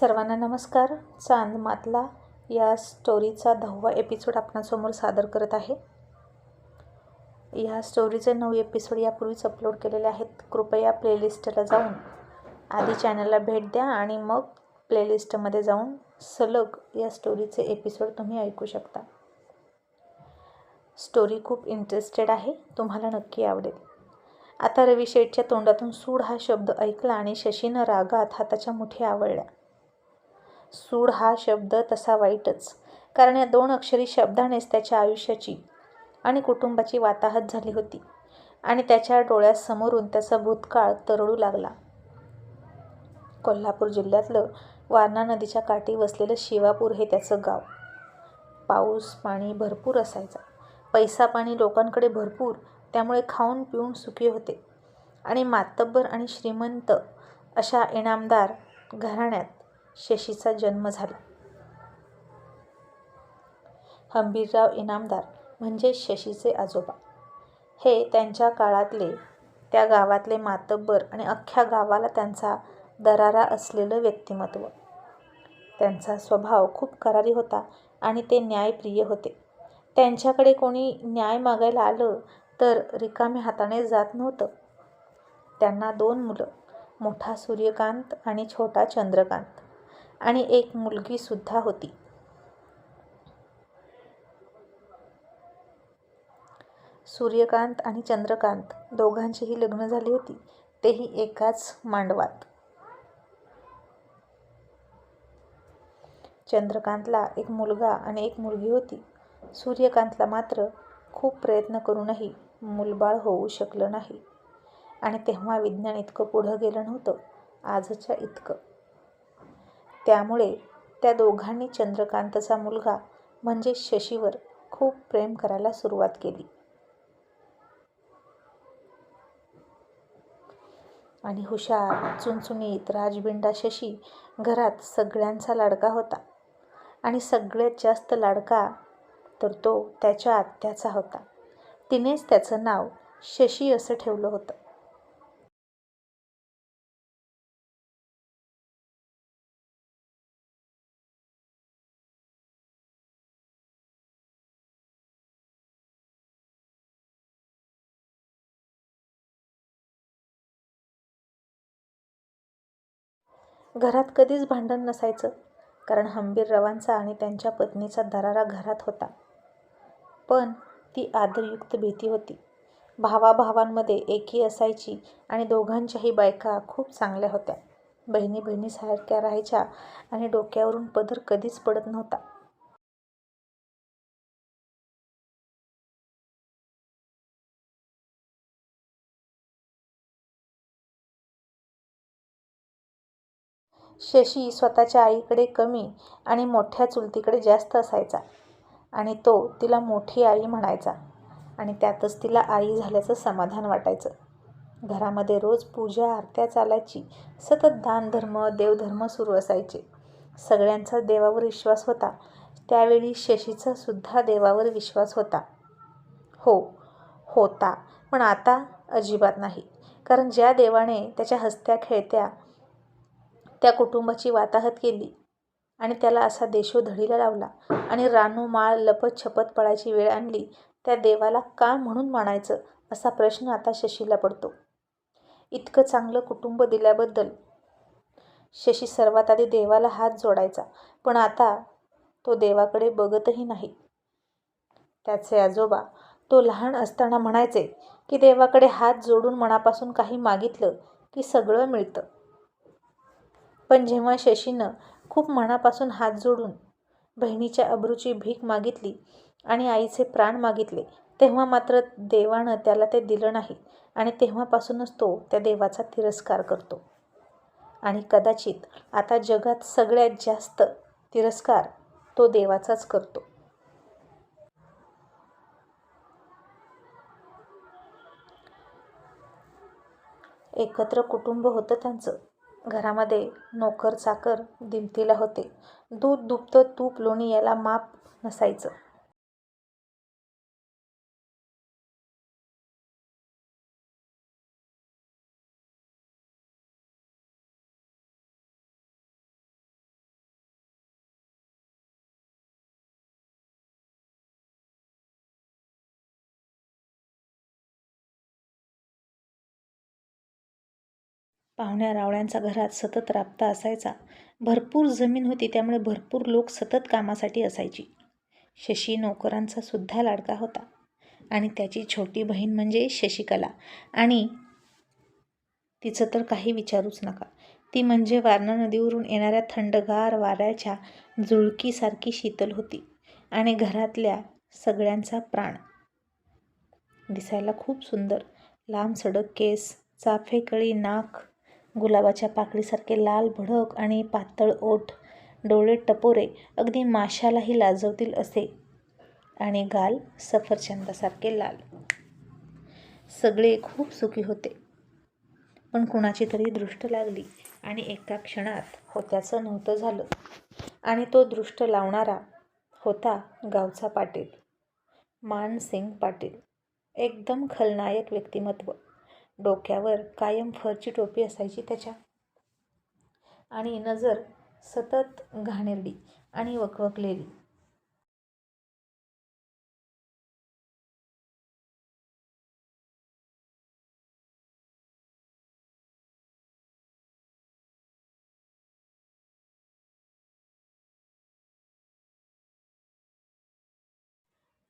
सर्वांना नमस्कार. चांद मातला या स्टोरीचा दहावा एपिसोड आपणासमोर सादर करत आहे. या स्टोरीचे नऊ एपिसोड यापूर्वीच अपलोड केलेले आहेत. कृपया प्लेलिस्टला जाऊन आधी चॅनलला भेट द्या आणि मग प्लेलिस्टमध्ये जाऊन सलग या स्टोरीचे एपिसोड तुम्ही ऐकू शकता. स्टोरी खूप इंटरेस्टेड आहे. तुम्हाला नक्की आवडेल. आता रवी शेठच्या तोंडातून सूड हा शब्द ऐकला आणि शशीनं रागात हाताच्या मुठी आवळल्या. सूड हा शब्द तसा वाईटच कारण या दोन अक्षरी शब्दानेच त्याच्या आयुष्याची आणि कुटुंबाची वाताहत झाली होती आणि त्याच्या डोळ्यासमोरून त्याचा भूतकाळ तरळू लागला. कोल्हापूर जिल्ह्यातलं वारणा नदीच्या काठी वसलेलं शिवापूर हे त्याचं गाव. पाऊस पाणी भरपूर असायचा. पैसा पाणी लोकांकडे भरपूर त्यामुळे खाऊन पिऊन सुखी होते. आणि मातब्बर आणि श्रीमंत अशा इनामदार घराण्यात शशीचा जन्म झाला. हंबीरराव इनामदार म्हणजे शशीचे आजोबा. हे त्यांच्या काळातले त्या गावातले मातब्बर आणि अख्ख्या गावाला त्यांचा दरारा असलेलं व्यक्तिमत्व. त्यांचा स्वभाव खूप करारी होता आणि ते न्यायप्रिय होते. त्यांच्याकडे कोणी न्याय मागायला आलं तर रिकाम्या हाताने जात नव्हतं. त्यांना दोन मुलं मोठा सूर्यकांत आणि छोटा चंद्रकांत. आणि एक मुलगीसुद्धा होती. सूर्यकांत आणि चंद्रकांत दोघांचीही लग्न झाली होती. तेही एकाच मांडवात. चंद्रकांतला एक मुलगा आणि एक मुलगी होती. सूर्यकांतला मात्र खूप प्रयत्न करूनही मुलबाळ होऊ शकलं नाही. आणि तेव्हा विज्ञान इतकं पुढं गेलं नव्हतं. आजच्या इतकं. त्यामुळे त्या दोघांनी चंद्रकांतचा मुलगा म्हणजे शशीवर खूप प्रेम करायला सुरुवात केली. आणि हुशार चुनचुनीत राजबिंडा शशी घरात सगळ्यांचा लाडका होता. आणि सगळ्यात जास्त लाडका तर तो त्याच्या आत्याचा होता. तिनेच त्याचं नाव शशी असं ठेवलं होतं. घरात कधीच भांडण नसायचं कारण हंबीररावांचा आणि त्यांच्या पत्नीचा दरारा घरात होता. पण ती आदरयुक्त भीती होती. भावाभावांमध्ये एकी असायची आणि दोघांच्याही बायका खूप चांगल्या होत्या. बहिणी बहिणीसारख्या राहायच्या आणि डोक्यावरून पदर कधीच पडत नव्हता. शशी स्वतःच्या आईकडे कमी आणि मोठ्या चुलतीकडे जास्त असायचा. आणि तो तिला मोठी आई म्हणायचा. आणि त्यातच तिला आई झाल्याचं समाधान वाटायचं. घरामध्ये रोज पूजा आरत्या चालायची. सतत दानधर्म देवधर्म सुरू असायचे. सगळ्यांचा देवावर विश्वास होता. त्यावेळी शशीचा सुद्धा देवावर विश्वास होता. हो होता. पण आता अजिबात नाही. कारण ज्या देवाने त्याच्या हस्त्या खेळत्या त्या कुटुंबाची वाताहत केली आणि त्याला असा देशोधडीला लावला आणि रानू माळ लपत छपत पळायची वेळ आणली त्या देवाला का म्हणून मानायचं असा प्रश्न आता शशीला पडतो. इतकं चांगलं कुटुंब दिल्याबद्दल शशी सर्वात आधी देवाला हात जोडायचा पण आता तो देवाकडे बघतही नाही. त्याचे आजोबा तो लहान असताना म्हणायचे की देवाकडे हात जोडून मनापासून काही मागितलं की सगळं मिळतं. पण जेव्हा शशीनं खूप मनापासून हात जोडून बहिणीच्या अब्रूची भीक मागितली आणि आईचे प्राण मागितले तेव्हा मात्र देवानं त्याला ते दिलं नाही आणि तेव्हापासूनच तो त्या देवाचा तिरस्कार करतो. आणि कदाचित आता जगात सगळ्यात जास्त तिरस्कार तो देवाचाच करतो. एकत्र कुटुंब होतं त्यांचं. घरामध्ये नोकर चाकर दिमतीला होते. दूध दुभतं तूप लोणी याला माप नसायचं. पाहुण्या रावळ्यांचा घरात सतत राबता असायचा. भरपूर जमीन होती त्यामुळे भरपूर लोक सतत कामासाठी असायची. शशी नोकरांचा सुद्धा लाडका होता. आणि त्याची छोटी बहीण म्हणजे शशिकला. आणि तिचं तर काही विचारूच नका. ती म्हणजे वारणा नदीवरून येणाऱ्या थंडगार वाऱ्याच्या जुळकीसारखी शीतल होती आणि घरातल्या सगळ्यांचा प्राण. दिसायला खूप सुंदर. लांब सडक केस चाफेकळी नाक गुलाबाच्या पाकळीसारखे लाल भडक आणि पातळ ओठ डोळे टपोरे अगदी माशालाही लाजवतील असे. आणि गाल सफरचंदासारखे लाल. सगळे खूप सुखी होते. पण कुणाची तरी दृष्ट लागली आणि एका क्षणात होत्याचं नव्हतं झालं. आणि तो दृष्ट लावणारा होता गावचा पाटील मानसिंग पाटील. एकदम खलनायक व्यक्तिमत्व. डोक्यावर कायम फरची टोपी असायची त्याच्या. आणि नजर सतत घाणेरडी आणि वकवकलेली.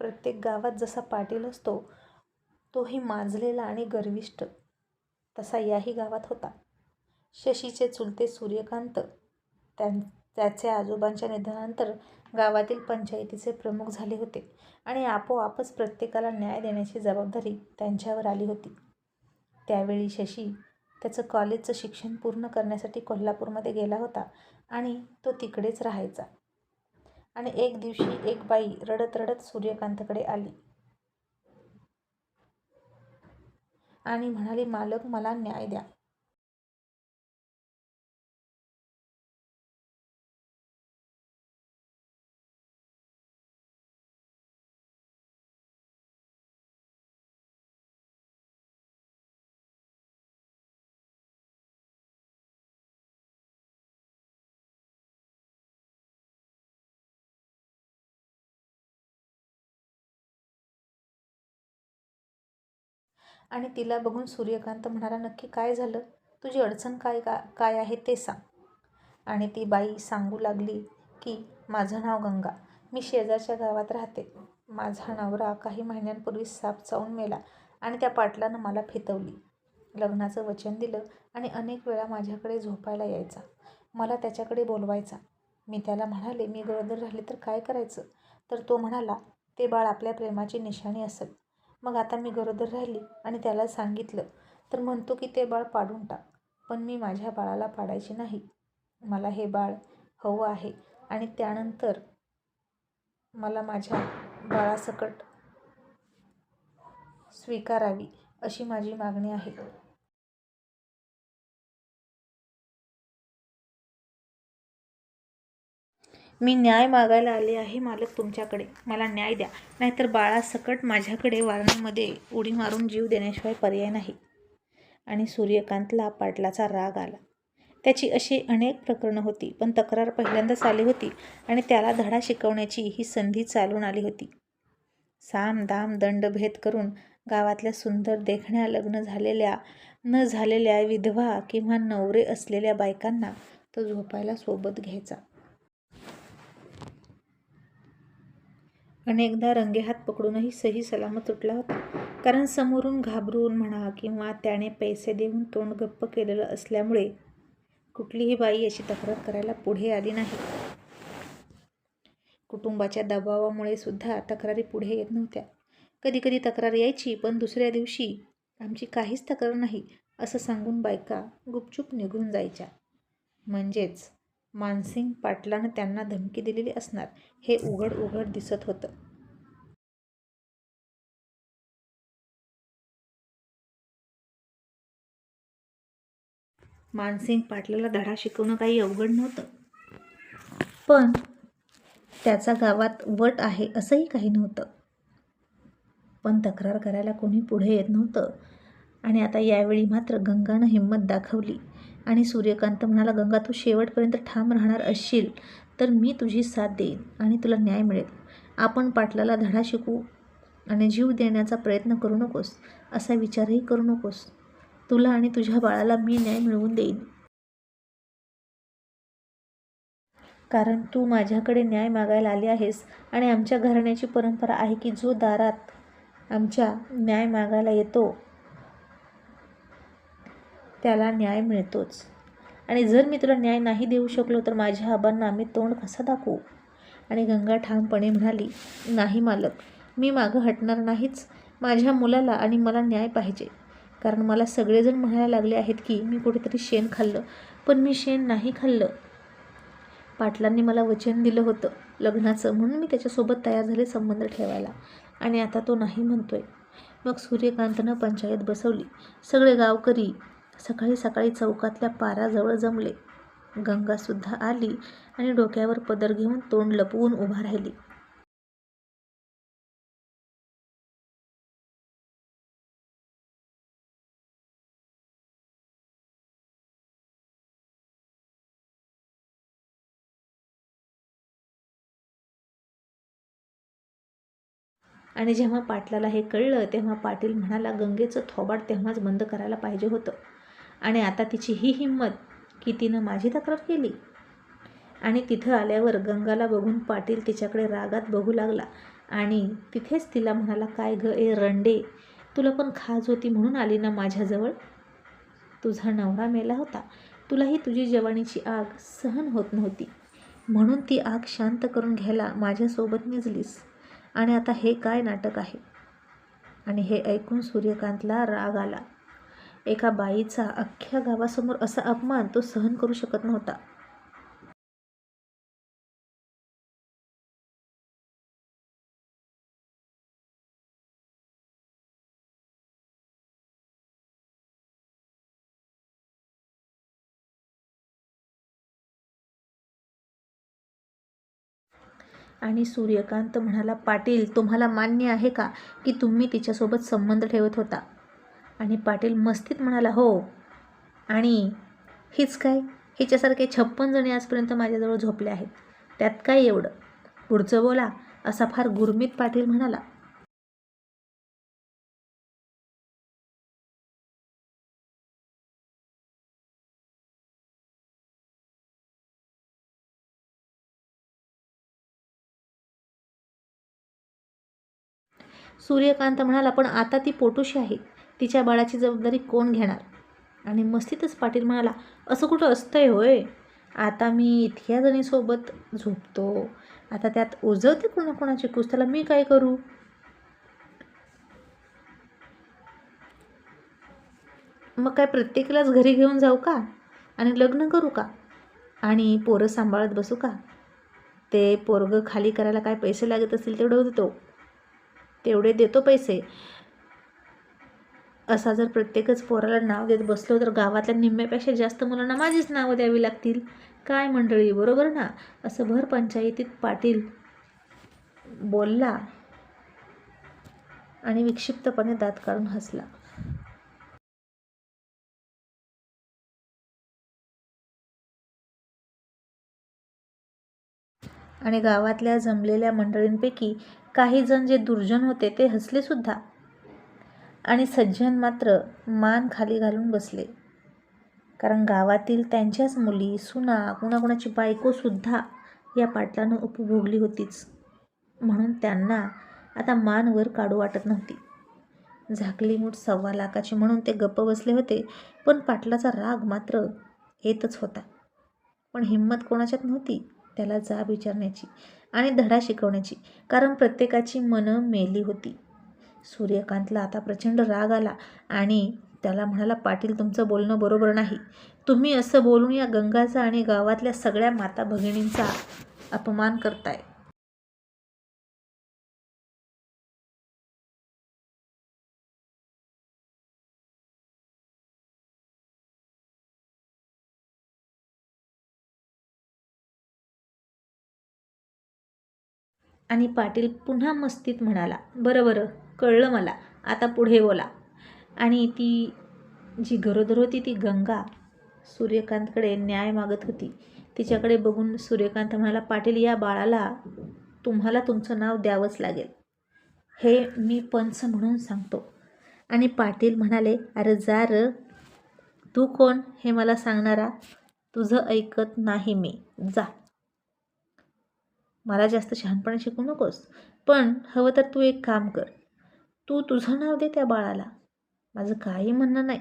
प्रत्येक गावात जसा पाटील असतो तोही माजलेला आणि गर्विष्ट. तसा याही गावात होता. शशीचे चुलते सूर्यकांत त्यां त्याचे आजोबांच्या निधनानंतर गावातील पंचायतीचे प्रमुख झाले होते आणि आपोआपच प्रत्येकाला न्याय देण्याची जबाबदारी त्यांच्यावर आली होती. त्यावेळी शशी त्याचं कॉलेजचं शिक्षण पूर्ण करण्यासाठी कोल्हापूरमध्ये गेला होता आणि तो तिकडेच राहायचा. आणि एक दिवशी एक बाई रडत रडत सूर्यकांतकडे आली. आणि म्हणाले मालक मला न्याय द्या. आणि तिला बघून सूर्यकांत म्हणाला नक्की काय झालं? तुझी अडचण काय का काय आहे ते सांग. आणि ती बाई सांगू लागली की माझं नाव गंगा. मी शेजारच्या गावात राहते. माझा नवरा काही महिन्यांपूर्वी साप चावून मेला आणि त्या पाटलानं मला फितवली. लग्नाचं वचन दिलं आणि अनेक वेळा माझ्याकडे झोपायला यायचा. मला त्याच्याकडे बोलवायचा. मी त्याला म्हणाले मी गरोदर राहिले तर काय करायचं? तर तो म्हणाला ते बाळ आपल्या प्रेमाची निशाणी असेल. मग आता मी गरोदर राहिली आणि त्याला सांगितलं तर म्हणतो की ते बाळ पाडून टाक. पण मी माझ्या बाळाला पाडायचे नाही. मला हे बाळ हवं आहे आणि त्यानंतर मला माझ्या बाळासकट स्वीकारावी अशी माझी मागणी आहे. मी न्याय मागायला आले आहे मालक तुमच्याकडे. मला न्याय द्या. नाहीतर बाळासकट माझ्याकडे वारणामध्ये उडी मारून जीव देण्याशिवाय पर्याय नाही. आणि सूर्यकांतला पाटलाचा राग आला. त्याची अशी अनेक प्रकरणं होती पण तक्रार पहिल्यांदाच आली होती आणि त्याला धडा शिकवण्याची ही संधी चालून आली होती. साम दाम दंडभेद करून गावातल्या सुंदर देखण्या लग्न झालेल्या न झालेल्या विधवा किंवा नवरे असलेल्या बायकांना तो झोपायला सोबत घ्यायचा. अनेकदा रंगेहात पकडूनही सही सलामत तुटला होता. कारण समोरून घाबरून म्हणा किंवा त्याने पैसे देऊन तोंड गप्प केलेलं असल्यामुळे कुठलीही बाई अशी तक्रार करायला पुढे आली नाही. कुटुंबाच्या दबावामुळे सुद्धा तक्रारी पुढे येत नव्हत्या. कधी कधी तक्रार यायची पण दुसऱ्या दिवशी आमची काहीच तक्रार नाही असं सांगून बायका गुपचूप निघून जायच्या. म्हणजेच मानसिंग पाटलानं त्यांना धमकी दिलेली असणार हे उघड उघड दिसत होतं. मानसिंग पाटलाला धडा शिकवणं काही अवघड नव्हतं. पण त्याचा गावात वट आहे असंही काही नव्हतं. पण तक्रार करायला कोणी पुढे येत नव्हतं. आणि आता यावेळी मात्र गंगानं हिंमत दाखवली. आणि सूर्यकांत म्हणाला गंगा तू शेवटपर्यंत ठाम राहणार असशील तर मी तुझी साथ देईन आणि तुला न्याय मिळेल. आपण पाटलाला धडा शिकू आणि जीव देण्याचा प्रयत्न करू नकोस असा विचारही करू नकोस. तुला आणि तुझ्या बाळाला मी न्याय मिळवून देईन. कारण तू माझ्याकडे न्याय मागायला आली आहेस आणि आमच्या घराण्याची परंपरा आहे की जो दारात आमच्या न्याय मागायला येतो त्याला न्याय मिळतोच. आणि जर मी तुला न्याय नाही देऊ शकलो तर माझ्या आबांना आम्ही तोंड कसा दाखवू? आणि गंगा ठामपणे म्हणाली नाही मालक मी मागं हटणार नाहीच. माझ्या मुलाला आणि मला न्याय पाहिजे. कारण मला सगळेजण म्हणायला लागले आहेत की मी कुठेतरी शेण खाल्लं. पण मी शेण नाही खाल्लं. पाटलांनी मला वचन दिलं होतं लग्नाचं म्हणून मी त्याच्यासोबत तयार झाले संबंध ठेवायला. आणि आता तो नाही म्हणतोय. मग सूर्यकांतनं पंचायत बसवली. सगळे गावकरी सकाळी सकाळी चौकातल्या पाराजवळ जमले. गंगासुद्धा आली आणि डोक्यावर पदर घेऊन तोंड लपवून उभा राहिली. आणि जेव्हा पाटलाला हे कळलं तेव्हा पाटील म्हणाला गंगेचं थोबाड तेव्हाच बंद करायला पाहिजे होतं. आणि आता तिची ही हिंमत की तिनं माझी तक्रार केली. आणि तिथं आल्यावर गंगाला बघून पाटील तिच्याकडे रागात बघू लागला. आणि तिथेच तिला म्हणाला काय ग ए रंडे तुला पण खाज होती म्हणून आली ना माझ्याजवळ? तुझा नवरा मेला होता. तुलाही तुझी जवानीची आग सहन होत नव्हती. म्हणून ती आग शांत करून घ्यायला माझ्यासोबत निजलीस. आणि आता हे काय नाटक आहे? आणि हे ऐकून सूर्यकांतला राग आला. एका बाईचा अख्ख्या गावासमोर असा अपमान तो सहन करू शकत नव्हता. आणि सूर्यकांत म्हणाला पाटील तुम्हाला मान्य आहे का की तुम्ही तिच्यासोबत संबंध ठेवत होता? आणि पाटील मस्तीत म्हणाला हो. आणि हीच काय? हिच्यासारखे छप्पन जणी आजपर्यंत माझ्याजवळ झोपले आहेत. त्यात काय एवढं? पुढचं बोला असा फार गुरमीत पाटील म्हणाला. सूर्यकांत म्हणाला पण आता ती पोटूशी आहे. तिच्या बाळाची जबाबदारी कोण घेणार? आणि मस्तीतच पाटील म्हणाला असं कुठं असतंय होय? आता मी इतक्या जणीसोबत झोपतो. आता त्यात उजवते कोणाकोणाची कुस त्याला मी काय करू? मग काय प्रत्येकालाच घरी घेऊन जाऊ का? आणि लग्न करू का? आणि पोरं सांभाळत बसू का? ते पोरगं खाली करायला काय पैसे लागत असतील तेवढं देतो तेवढे देतो पैसे. असा जर प्रत्येकच पोराला नाव देत बसलो तर गावातल्या निम्म्यापेक्षा जास्त मुलांना माझीच नावं द्यावी लागतील. काय मंडळी बरोबर ना? असं भर पंचायतीत पाटील बोलला आणि विक्षिप्तपणे दात काढून हसला. आणि गावातल्या जमलेल्या मंडळींपैकी काही जण जे दुर्जन होते ते हसले सुद्धा आणि सज्जन मात्र मान खाली घालून बसले. कारण गावातील त्यांच्याच मुली सुना कुणाकुणाची बायकोसुद्धा या पाटलानं उपभोगली होतीच. म्हणून त्यांना आता मान वर काढू वाटत नव्हती. झाकली मूठ सव्वा लाखाची म्हणून ते गप्प बसले होते पण पाटलाचा राग मात्र येतच होता. पण हिंमत कोणाच्यात नव्हती? त्याला जाब विचारण्याची आणि धडा शिकवण्याची. कारण प्रत्येकाची मनं मेली होती. सूर्यकांतला आता प्रचंड राग आला आणि त्याला म्हणाला पाटील तुमचं बोलणं बरोबर नाही. तुम्ही असं बोलून या गंगाचा आणि गावातल्या सगळ्या माता भगिनींचा अपमान करताय. आणि पाटील पुन्हा मस्तीत म्हणाला बरं बरं कळलं मला आता पुढे बोला. आणि ती जी गरोदर होती ती गंगा सूर्यकांतकडे न्याय मागत होती. तिच्याकडे बघून सूर्यकांत म्हणाला पाटील या बाळाला तुम्हाला तुमचं नाव द्यावंच लागेल. हे मी पंच म्हणून सांगतो. आणि पाटील म्हणाले अरे जा र तू कोण? हे मला सांगणारा तुझं ऐकत नाही मी. जा. मला जास्त शहाणपणा शिकू नकोस. पण हवं तर तू एक काम कर. तू तुझं नाव दे त्या बाळाला. माझं काही म्हणणं नाही.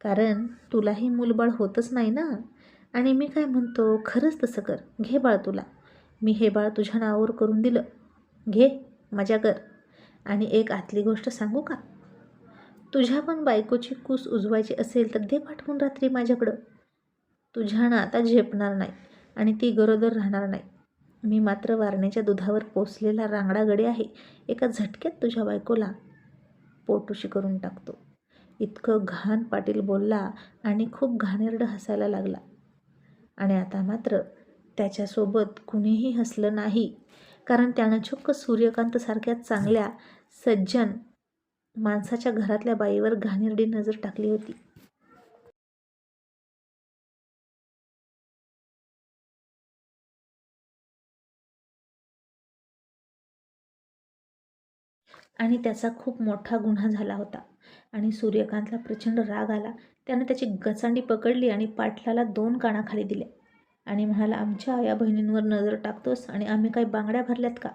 कारण तुलाही मूलबाळ होतच नाही ना. आणि मी काय म्हणतो खरंच तसं कर. घे बाळ तुला. मी हे बाळ तुझ्या नावावर करून दिलं. घे मजा कर. आणि एक आतली गोष्ट सांगू का? तुझ्या पण बायकोची कूस उजवायची असेल तर दे पाठवून रात्री माझ्याकडं. तुझ्या ना आता झेपणार नाही. आणि ती गरोदर राहणार नाही. मी मात्र वारण्याच्या दुधावर पोचलेला रांगडा गडी आहे. एका झटक्यात तुझ्या बायकोला पोटुशी करून टाकतो. इतकं घाण पाटील बोलला आणि खूप घाणेरडं हसायला लागला. आणि आता मात्र त्याच्यासोबत कुणीही हसलं नाही. कारण त्यानं चक्क सूर्यकांतसारख्या चांगल्या सज्जन माणसाच्या घरातल्या बाईवर घाणेरडी नजर टाकली होती. आणि त्याचा खूप मोठा गुन्हा झाला होता. आणि सूर्यकांतला प्रचंड राग आला. त्यानं त्याची गचांडी पकडली आणि पाटलाला दोन कानाखाली दिले. आणि म्हणाला आमच्या आया बहिणींवर नजर टाकतोस आणि आम्ही काही बांगड्या भरल्यात का?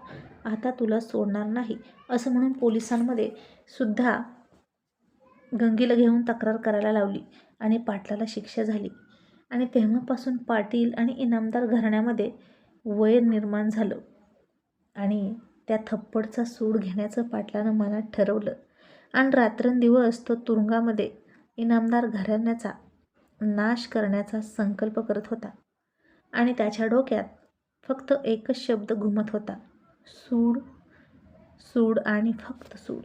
आता तुला सोडणार नाही. असं म्हणून पोलिसांमध्ये सुद्धा गंगीला घेऊन तक्रार करायला लावली आणि पाटलाला शिक्षा झाली. आणि तेव्हापासून पाटील आणि इनामदार घराण्यामध्ये वैर निर्माण झालं. आणि त्या थप्पडचा सूड घेण्याचं पाटलानं मनात ठरवलं. आणि रात्रंदिवस तो तुरुंगामध्ये इनामदार घराण्याचा नाश करण्याचा संकल्प करत होता. आणि त्याच्या डोक्यात फक्त एकच शब्द घुमत होता. सूड सूड आणि फक्त सूड.